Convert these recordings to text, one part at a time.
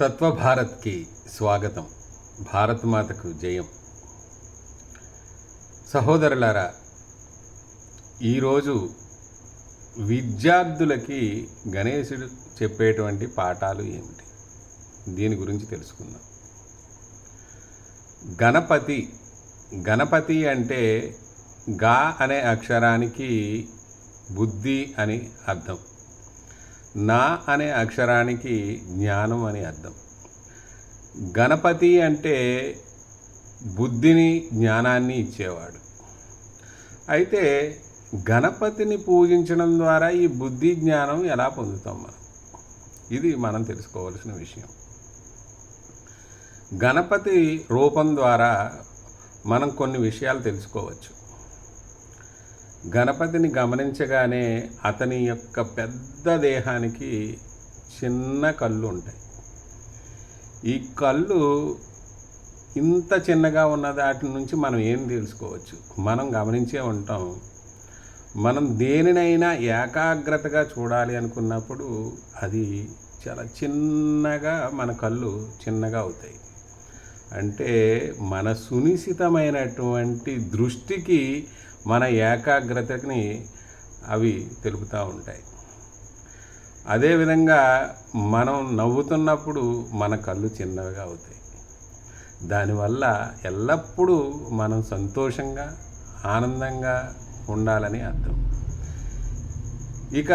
తత్వభారత్కి స్వాగతం. భారతమాతకు జయం. సహోదరులారా ఈరోజు విద్యార్థులకి గణేశుడు చెప్పేటువంటి పాఠాలు ఏమిటి? దీని గురించి తెలుసుకుందాం. గణపతి గణపతి అంటే గా అనే అక్షరానికి బుద్ధి అని అర్థం. నా అనే అక్షరానికి జ్ఞానం అని అర్థం. గణపతి అంటే బుద్ధిని జ్ఞానాన్ని ఇచ్చేవాడు. అయితే గణపతిని పూజించడం ద్వారా ఈ బుద్ధి జ్ఞానం ఎలా పొందుతాం మనం? ఇది మనం తెలుసుకోవాల్సిన విషయం. గణపతి రూపం ద్వారా మనం కొన్ని విషయాలు తెలుసుకోవచ్చు. గణపతిని గమనించగానే అతని యొక్క పెద్ద దేహానికి చిన్న కళ్ళు ఉంటాయి. ఈ కళ్ళు ఇంత చిన్నగా ఉన్న దాటి నుంచి మనం ఏం తెలుసుకోవచ్చు? మనం గమనించే ఉంటాం. మనం దేనినైనా ఏకాగ్రతగా చూడాలి అనుకున్నప్పుడు అది చాలా చిన్నగా మన కళ్ళు చిన్నగా అవుతాయి. అంటే మన సునిశ్చితమైనటువంటి దృష్టికి మన ఏకాగ్రతని అవి తెలుపుతూ ఉంటాయి. అదేవిధంగా మనం నవ్వుతున్నప్పుడు మన కళ్ళు చిన్నవిగా అవుతాయి. దానివల్ల ఎల్లప్పుడూ మనం సంతోషంగా ఆనందంగా ఉండాలని అర్థం. ఇక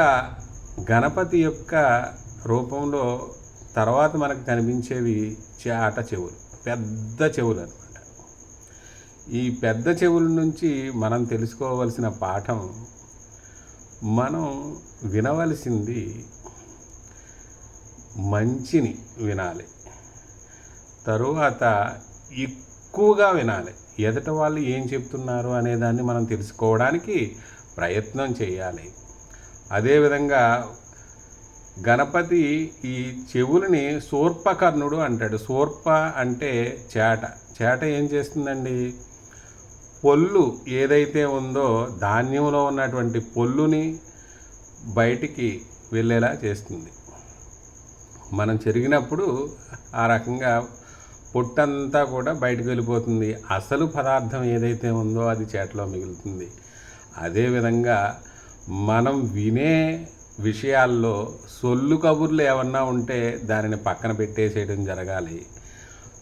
గణపతి యొక్క రూపంలో తర్వాత మనకు కనిపించేవి చాట చెవులు. పెద్ద చెవులు ఈ పెద్ద చెవుల నుంచి మనం తెలుసుకోవలసిన పాఠం మనం వినవలసింది మంచిని వినాలి. తరువాత ఎక్కువగా వినాలి. ఎదట వాళ్ళు ఏం చెప్తున్నారు అనే దాన్ని మనం తెలుసుకోవడానికి ప్రయత్నం చేయాలి. అదేవిధంగా గణపతి ఈ చెవులని సూర్పకర్ణుడు అంటాడు. సూర్ప అంటే చేట. చేట ఏం చేస్తుందండి? పొల్లు ఏదైతే ఉందో ధాన్యంలో ఉన్నటువంటి పొల్లుని బయటికి వెళ్ళేలా చేస్తుంది. మనం చెరిగినప్పుడు ఆ రకంగా పొట్టంతా కూడా బయటకు వెళ్ళిపోతుంది. అసలు పదార్థం ఏదైతే ఉందో అది చేటలో మిగులుతుంది. అదేవిధంగా మనం వినే విషయాల్లో సొల్లు కబుర్లు ఏమన్నా ఉంటే దానిని పక్కన పెట్టేసేయడం జరగాలి.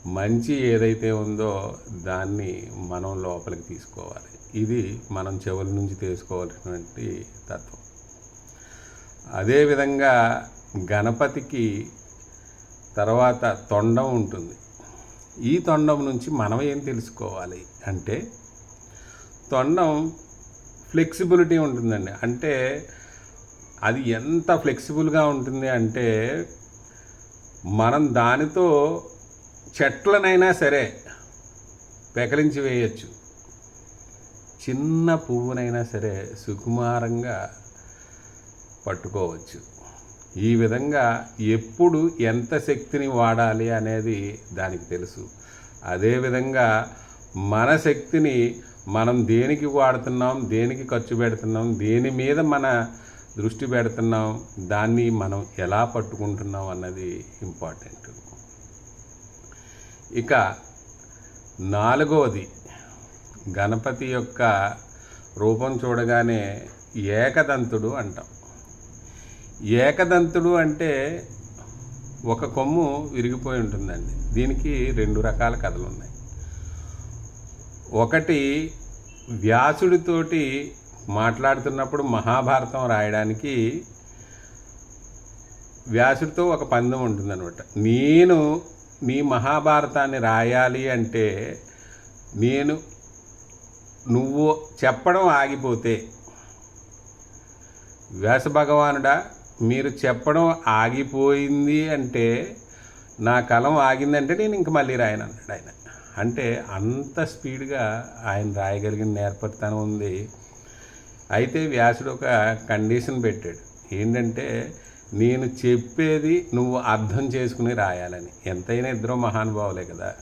మంచి ఏదైతే ఉందో దాన్ని మనం లోపలికి తీసుకోవాలి. ఇది మనం చెవుల నుంచి తీసుకోవాల్సినటువంటి తత్వం. అదేవిధంగా గణపతికి తర్వాత తొండం ఉంటుంది. ఈ తొండం నుంచి మనం ఏం తెలుసుకోవాలి అంటే తొండం ఫ్లెక్సిబిలిటీ ఉంటుందండి. అంటే అది ఎంత ఫ్లెక్సిబుల్గా ఉంటుంది అంటే మనం దానితో చెట్లనైనా సరే పెకలించి వేయచ్చు. చిన్న పువ్వునైనా సరే సుకుమారంగా పట్టుకోవచ్చు. ఈ విధంగా ఎప్పుడు ఎంత శక్తిని వాడాలి అనేది దానికి తెలుసు. అదేవిధంగా మన శక్తిని మనం దేనికి వాడుతున్నాం దేనికి ఖర్చు పెడుతున్నాం దేని మీద మన దృష్టి పెడుతున్నాం దాన్ని మనం ఎలా పట్టుకుంటున్నాం అన్నది ఇంపార్టెంట్. ఇక నాలుగవది గణపతి యొక్క రూపం చూడగానే ఏకదంతుడు అంటాం. ఏకదంతుడు అంటే ఒక కొమ్ము విరిగిపోయి ఉంటుందండి. దీనికి రెండు రకాల కథలు ఉన్నాయి. ఒకటి వ్యాసుడితోటి మాట్లాడుతున్నప్పుడు మహాభారతం రాయడానికి వ్యాసుడితో ఒక పందెం ఉంటుందన్నమాట. నేను నీ మహాభారతాన్ని రాయాలి అంటే నేను నువ్వు చెప్పడం ఆగిపోతే వ్యాస భగవానుడా మీరు చెప్పడం ఆగిపోయింది అంటే నా కలం ఆగిందంటే నేను ఇంక మళ్ళీ రాయను అన్నాడు ఆయన. అంటే అంత స్పీడ్గా ఆయన రాయగలిగిన నేర్పరితనం ఉంది. అయితే వ్యాసుడు ఒక కండిషన్ పెట్టాడు. ఏంటంటే నేను చెప్పేది నువ్వు అర్థం చేసుకుని రాయాలని. ఎంతైనా ఇద్దరు మహానుభావులే కదా.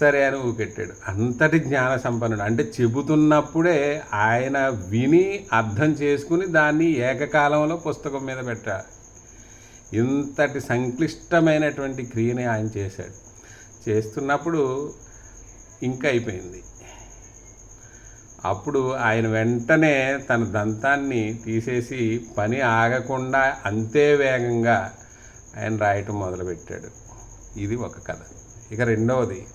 సరే అని ఊకెట్టాడు అంతటి జ్ఞాన సంపన్నుడు. అంటే చెబుతున్నప్పుడే ఆయన విని అర్థం చేసుకుని దాన్ని ఏకకాలంలో పుస్తకం మీద పెట్టాలి ఇంతటి సంక్లిష్టమైనటువంటి క్రియని ఆయన చేశాడు. చేస్తున్నప్పుడు ఇంకా అయిపోయింది. అప్పుడు ఆయన వెంటనే తన దంతాన్ని తీసేసి పని ఆగకుండా అంతే వేగంగా ఆయన రాయటం మొదలుపెట్టాడు. ఇది ఒక కథ. ఇక రెండవది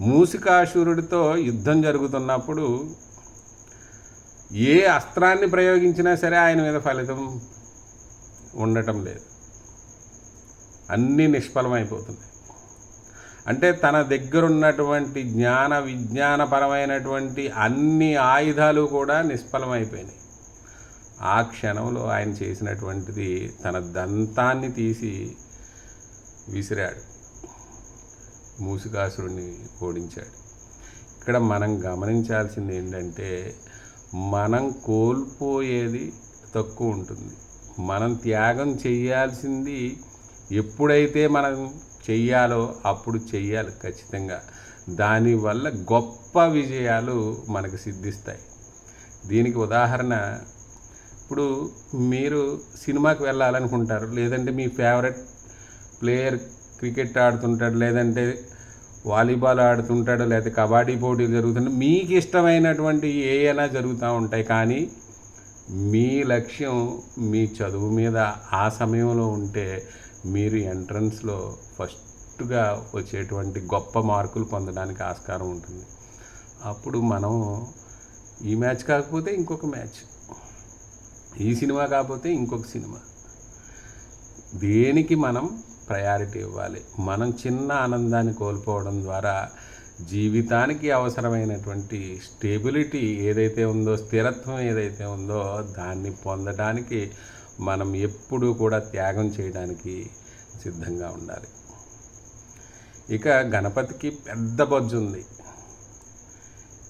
మూసికాసురుడితో యుద్ధం జరుగుతున్నప్పుడు ఏ అస్త్రాన్ని ప్రయోగించినా సరే ఆయన మీద ఫలితం ఉండటం లేదు. అన్నీ నిష్ఫలమైపోతున్నాయి. అంటే తన దగ్గర ఉన్నటువంటి జ్ఞాన విజ్ఞానపరమైనటువంటి అన్ని ఆయుధాలు కూడా నిష్ఫలమైపోయినాయి. ఆ క్షణంలో ఆయన చేసినటువంటిది తన దంతాన్ని తీసి విసిరాడు. మూసికాసురుణ్ణి ఓడించాడు. ఇక్కడ మనం గమనించాల్సింది ఏంటంటే మనం కోల్పోయేది తక్కువ ఉంటుంది. మనం త్యాగం చేయాల్సింది ఎప్పుడైతే మనం చెయ్యాలో అప్పుడు చెయ్యాలి ఖచ్చితంగా. దానివల్ల గొప్ప విజయాలు మనకు సిద్ధిస్తాయి. దీనికి ఉదాహరణ ఇప్పుడు మీరు సినిమాకి వెళ్ళాలనుకుంటారు లేదంటే మీ ఫేవరెట్ ప్లేయర్ క్రికెట్ ఆడుతుంటాడు లేదంటే వాలీబాల్ ఆడుతుంటాడు లేకపోతే కబడ్డీ పోటీలు జరుగుతుంటాయి మీకు ఇష్టమైనటువంటి ఏ అయినా జరుగుతూ ఉంటాయి. కానీ మీ లక్ష్యం మీ చదువు మీద ఆ సమయంలో ఉంటే మీరు ఎంట్రన్స్లో ఫస్ట్గా వచ్చేటువంటి గొప్ప మార్కులు పొందడానికి ఆస్కారం ఉంటుంది. అప్పుడు మనం ఈ మ్యాచ్ కాకపోతే ఇంకొక మ్యాచ్ ఈ సినిమా కాకపోతే ఇంకొక సినిమా. దేనికి మనం ప్రయారిటీ ఇవ్వాలి? మనం చిన్న ఆనందాన్ని కోల్పోవడం ద్వారా జీవితానికి అవసరమైనటువంటి స్టేబిలిటీ ఏదైతే ఉందో స్థిరత్వం ఏదైతే ఉందో దాన్ని పొందడానికి మనం ఎప్పుడూ కూడా త్యాగం చేయడానికి సిద్ధంగా ఉండాలి. ఇక గణపతికి పెద్ద బొజ్జ ఉంది.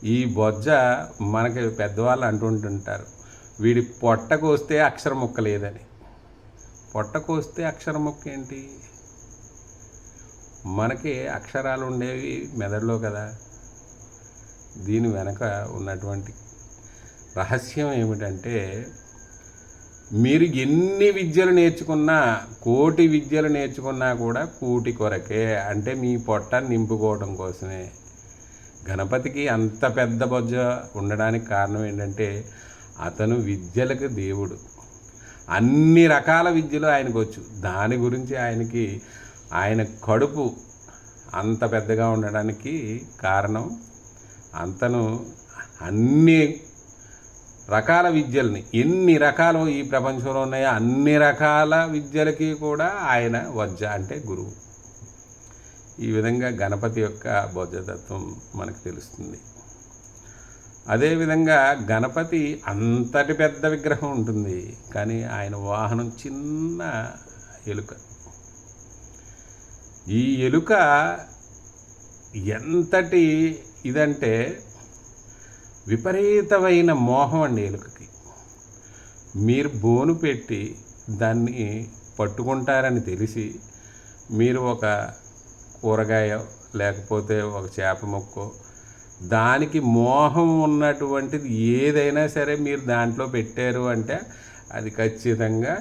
ఈ బొజ్జ మనకి పెద్దవాళ్ళు అంటుంటుంటారు వీడి పొట్ట కోస్తే అక్షరముక్క లేదని. పొట్ట కోస్తే అక్షరముక్క ఏంటి? మనకి అక్షరాలు ఉండేవి మెదడులో కదా. దీని వెనక ఉన్నటువంటి రహస్యం ఏమిటంటే మీరు ఎన్ని విద్యలు నేర్చుకున్నా కోటి విద్యలు నేర్చుకున్నా కూడా కూటి కొరకే. అంటే మీ పొట్ట నింపుకోవడం కోసమే. గణపతికి అంత పెద్ద బొజ్జ ఉండడానికి కారణం ఏంటంటే అతను విద్యలకు దేవుడు. అన్ని రకాల విద్యలు ఆయనకు వచ్చు దాని గురించి ఆయనకి ఆయన కడుపు అంత పెద్దగా ఉండడానికి కారణం అంతను అన్ని రకాల విద్యల్ని ఎన్ని రకాలు ఈ ప్రపంచంలో ఉన్నాయో అన్ని రకాల విద్యలకి కూడా ఆయన వజ్జ అంటే గురువు. ఈ విధంగా గణపతి యొక్క బౌద్ధతత్వం మనకు తెలుస్తుంది. అదేవిధంగా గణపతి అంతటి పెద్ద విగ్రహం ఉంటుంది. కానీ ఆయన వాహనం చిన్న ఎలుక. ఈ ఎలుక ఎంతటి ఇదంటే విపరీతమైన మోహం అండి ఎలుకకి. మీరు బోను పెట్టి దాన్ని పట్టుకుంటారని తెలిసి మీరు ఒక కూరగాయ లేకపోతే ఒక చేప మొక్కో దానికి మోహం ఉన్నటువంటిది ఏదైనా సరే మీరు దాంట్లో పెట్టారు అంటే అది ఖచ్చితంగా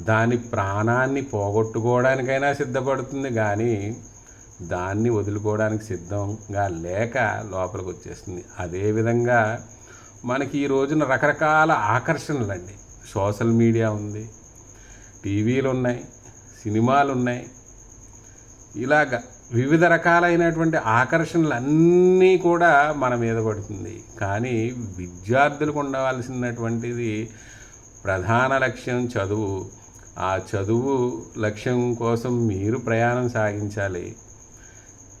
దాని ప్రాణాన్ని పోగొట్టుకోవడానికైనా సిద్ధపడుతుంది కానీ దాన్ని వదులుకోవడానికి సిద్ధంగా లేక లోపలికి వచ్చేస్తుంది అదేవిధంగా మనకి ఈ రోజున రకరకాల ఆకర్షణలు అండి సోషల్ మీడియా ఉంది టీవీలు ఉన్నాయి సినిమాలు ఉన్నాయి ఇలాగ వివిధ రకాలైనటువంటి ఆకర్షణలు అన్నీ కూడా మన మీద పడుతుంది. కానీ విద్యార్థులకు ఉండవలసినటువంటిది ప్రధాన లక్ష్యం చదువు. ఆ చదువు లక్ష్యం కోసం మీరు ప్రయాణం సాగించాలి.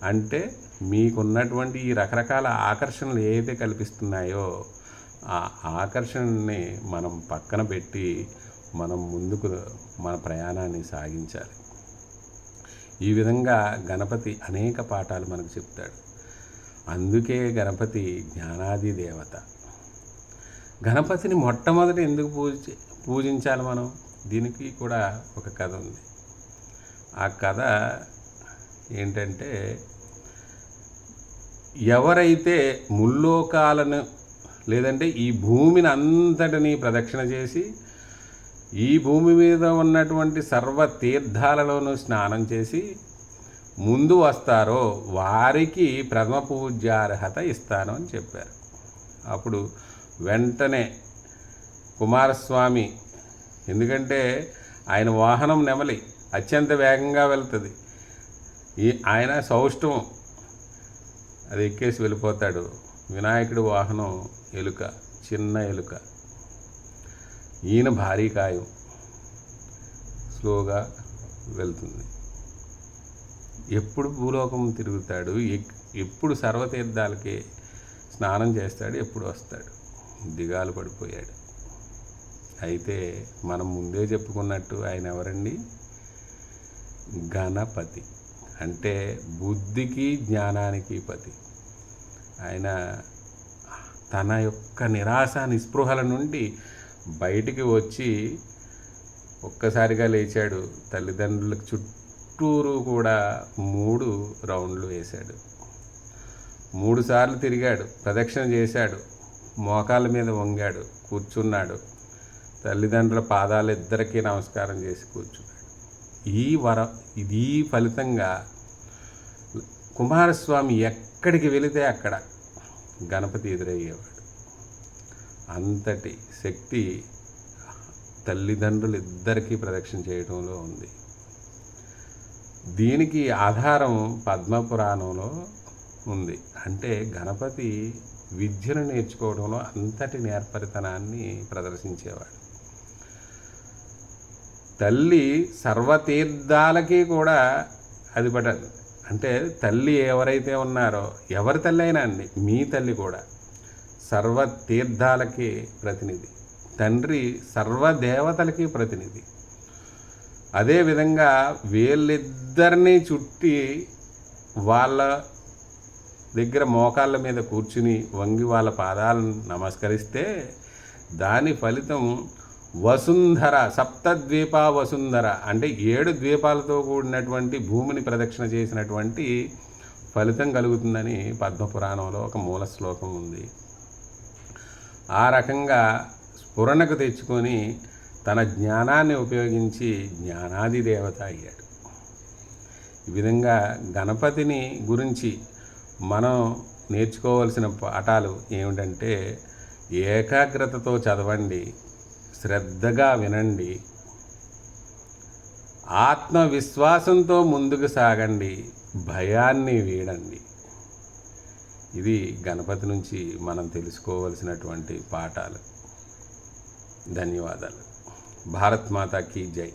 అంటే మీకున్నటువంటి ఈ రకరకాల ఆకర్షణలు ఏదైతే కల్పిస్తున్నాయో ఆ ఆకర్షణని మనం పక్కన పెట్టి మనం ముందుకు మన ప్రయాణాన్ని సాగించాలి. ఈ విధంగా గణపతి అనేక పాఠాలు మనకు చెప్తాడు. అందుకే గణపతి జ్ఞానాది దేవత. గణపతిని మొట్టమొదటి ఎందుకు పూజ పూజించాలి మనం? దీనికి కూడా ఒక కథ ఉంది. ఆ కథ ఏంటంటే ఎవరైతే ముల్లోకాలను లేదంటే ఈ భూమిని అంతటిని ప్రదక్షిణ చేసి ఈ భూమి మీద ఉన్నటువంటి సర్వ తీర్థాలలోనూ స్నానం చేసి ముందు వస్తారో వారికి ప్రథమ పూజ్యార్హత ఇస్తాను అని చెప్పారు. అప్పుడు వెంటనే కుమారస్వామి ఎందుకంటే ఆయన వాహనం నెమలి అత్యంత వేగంగా వెళ్తుంది. ఈ ఆయన సౌష్ఠవం. అది ఎక్కేసి వెళ్ళిపోతాడు. వినాయకుడి వాహనం ఎలుక చిన్న ఎలుక. ఈయన భారీ కాయం. స్లోగా వెళ్తుంది. ఎప్పుడు భూలోకం తిరుగుతాడు? ఎప్పుడు సర్వతీర్థాలకి స్నానం చేస్తాడు? ఎప్పుడు వస్తాడు? దిగాలు పడిపోయాడు. అయితే మనం ముందే చెప్పుకున్నట్టు ఆయన ఎవరండి? గణపతి. అంటే బుద్ధికి జ్ఞానానికి పతి. ఆయన తన యొక్క నిరాశ నిస్పృహల నుండి బయటికి వచ్చి ఒక్కసారిగా లేచాడు. తల్లిదండ్రులకు చుట్టూరు కూడా మూడు రౌండ్లు వేశాడు. మూడుసార్లు తిరిగాడు. ప్రదక్షిణ చేశాడు. మోకాల మీద వంగాడు. కూర్చున్నాడు. తల్లిదండ్రుల పాదాలు ఇద్దరికీ నమస్కారం చేసి కూర్చున్నాడు. ఈ వర ఇది ఫలితంగా కుమారస్వామి ఎక్కడికి వెళితే అక్కడ గణపతి ఎదురయ్యేవాడు. అంతటి శక్తి తల్లిదండ్రులు ఇద్దరికీ ప్రదక్షిణ చేయడంలో ఉంది. దీనికి ఆధారం పద్మపురాణంలో ఉంది. అంటే గణపతి విద్యను నేర్చుకోవడంలో అంతటి నేర్పరితనాన్ని ప్రదర్శించేవాడు. తల్లి సర్వతీర్థాలకి కూడా అది పడదు అంటే తల్లి ఎవరైతే ఉన్నారో ఎవరి తల్లి అయినా అండి మీ తల్లి కూడా సర్వ తీర్థాలకి ప్రతినిధి. తండ్రి సర్వదేవతలకి ప్రతినిధి. అదేవిధంగా వీళ్ళిద్దరినీ చుట్టి వాళ్ళ దగ్గర మోకాళ్ళ మీద కూర్చుని వంగి వాళ్ళ పాదాలను నమస్కరిస్తే దాని ఫలితం వసుంధర సప్తద్వీప వసుంధర అంటే ఏడు ద్వీపాలతో కూడినటువంటి భూమిని ప్రదక్షిణ చేసినటువంటి ఫలితం కలుగుతుందని పద్మపురాణంలో ఒక మూల శ్లోకం ఉంది. ఆ రకంగా స్ఫురణకు తెచ్చుకొని తన జ్ఞానాన్ని ఉపయోగించి జ్ఞానాది దేవత అయ్యాడు. ఈ విధంగా గణపతిని గురించి మనం నేర్చుకోవాల్సిన పాఠాలు ఏమిటంటే ఏకాగ్రతతో చదవండి శ్రద్ధగా వినండి. ఆత్మవిశ్వాసంతో ముందుకు సాగండి. భయాన్ని వీడండి. ఇది గణపతి నుంచి మనం తెలుసుకోవలసినటువంటి పాఠాలు. ధన్యవాదాలు. భారత్ మాతాకి జై.